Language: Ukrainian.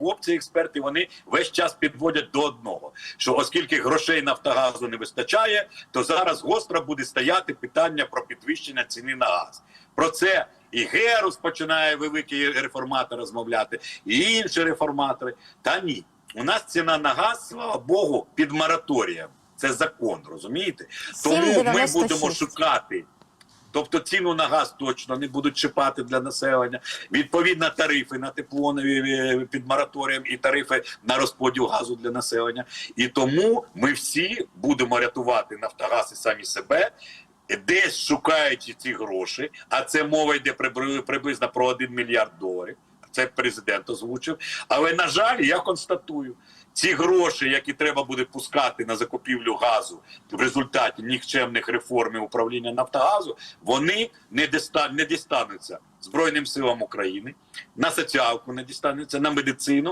Хлопці, експерти, вони весь час підводять до одного: що оскільки грошей Нафтогазу не вистачає, то зараз гостро буде стояти питання про підвищення ціни на газ. Про це і Герус починає великий реформатор розмовляти, і інші реформатори. Та ні, у нас ціна на газ, слава Богу, під мораторієм. Це закон, розумієте? Тому ми будемо шукати. Тобто ціну на газ точно не будуть чіпати для населення. Відповідно, тарифи на тепло е, під мораторієм і тарифи на розподіл газу для населення. І тому ми всі будемо рятувати Нафтогаз і самі себе. Десь шукаючи ці гроші, а це мова йде приблизно про 1 мільярд доларів. Це президент озвучив. Але на жаль, я констатую, ці гроші, які треба буде пускати на закупівлю газу в результаті нікчемних реформ управління Нафтогазу, вони не диста- не дістануться Збройним силам України, на соціалку не дістануться, на медицину.